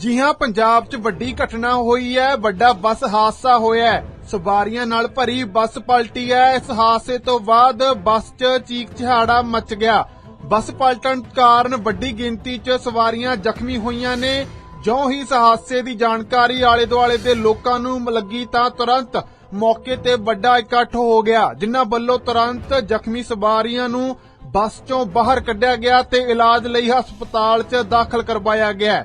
ਜੀ ਹਾਂ ਪੰਜਾਬ 'ਚ ਵੱਡੀ ਘਟਨਾ ਹੋਈ ਹੈ, ਵੱਡਾ ਬੱਸ ਹਾਦਸਾ ਹੋਇਆ ਹੈ। ਸਵਾਰੀਆਂ ਨਾਲ ਭਰੀ ਬੱਸ ਪਲਟੀ ਹੈ। ਇਸ ਹਾਦਸੇ ਤੋਂ ਬਾਅਦ ਬੱਸ 'ਚ ਚੀਕ ਚਿਹਾੜਾ ਮਚ ਗਿਆ। ਬੱਸ ਪਲਟਣ ਕਾਰਨ ਵੱਡੀ ਗਿਣਤੀ 'ਚ ਸਵਾਰੀਆਂ ਜ਼ਖਮੀ ਹੋਈਆਂ ਨੇ। ਜਿਉਂ ਹੀ ਇਸ ਹਾਦਸੇ ਦੀ ਜਾਣਕਾਰੀ ਆਲੇ ਦੁਆਲੇ ਦੇ ਲੋਕਾਂ ਨੂੰ ਲੱਗੀ ਤਾਂ ਤੁਰੰਤ ਮੌਕੇ ਤੇ ਵੱਡਾ ਇਕੱਠ ਹੋ ਗਿਆ, ਜਿਨ੍ਹਾਂ ਵੱਲੋਂ ਤੁਰੰਤ ਜ਼ਖਮੀ ਸਵਾਰੀਆਂ ਨੂੰ ਬੱਸ 'ਚੋਂ ਬਾਹਰ ਕੱਢਿਆ ਗਿਆ ਤੇ ਇਲਾਜ ਲਈ ਹਸਪਤਾਲ 'ਚ ਦਾਖਲ ਕਰਵਾਇਆ ਗਿਆ।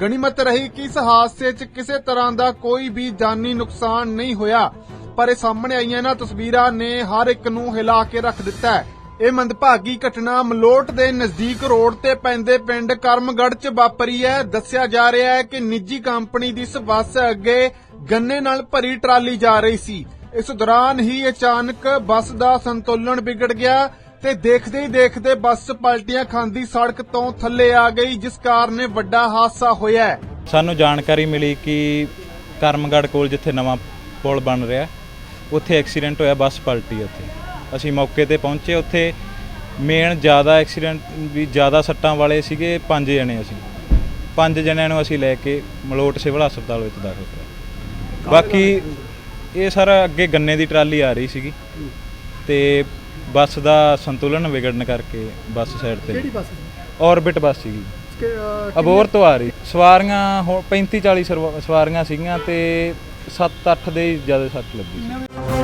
ਗਣੀਮਤ ਰਹੀ ਕਿ ਇਸ ਹਾਦਸੇ 'ਚ ਕਿਸੇ ਤਰ੍ਹਾਂ ਦਾ ਕੋਈ ਵੀ ਜਾਨੀ ਨੁਕਸਾਨ ਨਹੀਂ ਹੋਇਆ। ਪਰ ਇਹ ਸਾਹਮਣੇ ਆਈਆਂ ਇਹਨਾਂ ਤਸਵੀਰਾਂ ਨੇ ਹਰ ਇੱਕ ਨੂੰ ਹਿਲਾ ਕੇ ਰੱਖ ਦਿੱਤਾ ਹੈ। ਇਹ ਮੰਦਭਾਗੀ ਘਟਨਾ ਮਲੋਟ ਦੇ ਨਜ਼ਦੀਕ ਰੋਡ ਤੇ ਪੈਂਦੇ ਪਿੰਡ ਕਰਮਗੜ੍ਹ 'ਚ ਵਾਪਰੀ ਹੈ। ਦੱਸਿਆ ਜਾ ਰਿਹਾ ਹੈ ਕਿ ਨਿੱਜੀ ਕੰਪਨੀ ਦੀ ਇਸ ਬੱਸ ਅੱਗੇ ਗੰਨੇ ਨਾਲ ਭਰੀ ਟਰਾਲੀ ਜਾ ਰਹੀ ਸੀ। ਇਸ ਦੌਰਾਨ ਹੀ ਅਚਾਨਕ ਬੱਸ ਦਾ ਸੰਤੁਲਨ ਵਿਗੜ ਗਿਆ। ਤੇ ਦੇਖਦੇ ਹੀ ਦੇਖਦੇ ਬੱਸ ਪਲਟੀਆਂ ਖਾਂਦੀ ਸੜਕ ਤੋਂ ਥੱਲੇ ਆ ਗਈ ਜਿਸ ਕਾਰਨ ਇਹ ਵੱਡਾ ਹਾਦਸਾ ਹੋਇਆ ਹੈ। ਸਾਨੂੰ ਜਾਣਕਾਰੀ ਮਿਲੀ ਕਿ ਕਰਮਗੜ੍ਹ ਕੋਲ ਜਿੱਥੇ ਨਵਾਂ ਪੁਲ ਬਣ ਰਿਹਾ ਉੱਥੇ ਐਕਸੀਡੈਂਟ ਹੋਇਆ ਬੱਸ ਪਲਟੀ ਉੱਥੇ। ਅਸੀਂ ਮੌਕੇ ਤੇ ਪਹੁੰਚੇ ਉੱਥੇ ਮੇਨ ਜ਼ਿਆਦਾ ਐਕਸੀਡੈਂਟ ਵੀ ਜ਼ਿਆਦਾ ਸੱਟਾਂ ਵਾਲੇ ਸੀਗੇ ਪੰਜ ਜਣੇ ਅਸੀਂ। ਪੰਜ ਜਣਿਆਂ ਨੂੰ ਅਸੀਂ ਲੈ ਕੇ ਮਲੋਟ ਸਿਵਲ ਹਸਪਤਾਲ ਵਿੱਚ ਦਾਖਲ ਕਰਾਇਆ। ਬਾਕੀ ਇਹ ਸਰ ਅੱਗੇ ਗੰਨੇ ਦੀ ਟਰਾਲੀ ਆ ਰਹੀ ਸੀਗੀ ਤੇ ਬੱਸ ਦਾ ਸੰਤੁਲਨ ਵਿਗੜਨ ਕਰਕੇ ਬੱਸ ਸਾਈਡ ਤੇ। ਕਿਹੜੀ ਬੱਸ ਔਰਬਿਟ ਬੱਸ ਸੀਗੀ। ਕਿ, ਅਹ, ਅਬੋਰ ਤੋਂ ਆ ਰਹੀ। ਸਵਾਰੀਆਂ ਹੁਣ 35 40 ਸਰਵਾ- ਸਵਾਰੀਆਂ ਸੀਗੀਆਂ ਤੇ 7 8 ਦੇ ਜ਼ਿਆਦਾ ਸੱਟ ਲੱਗੀ ਸੀ।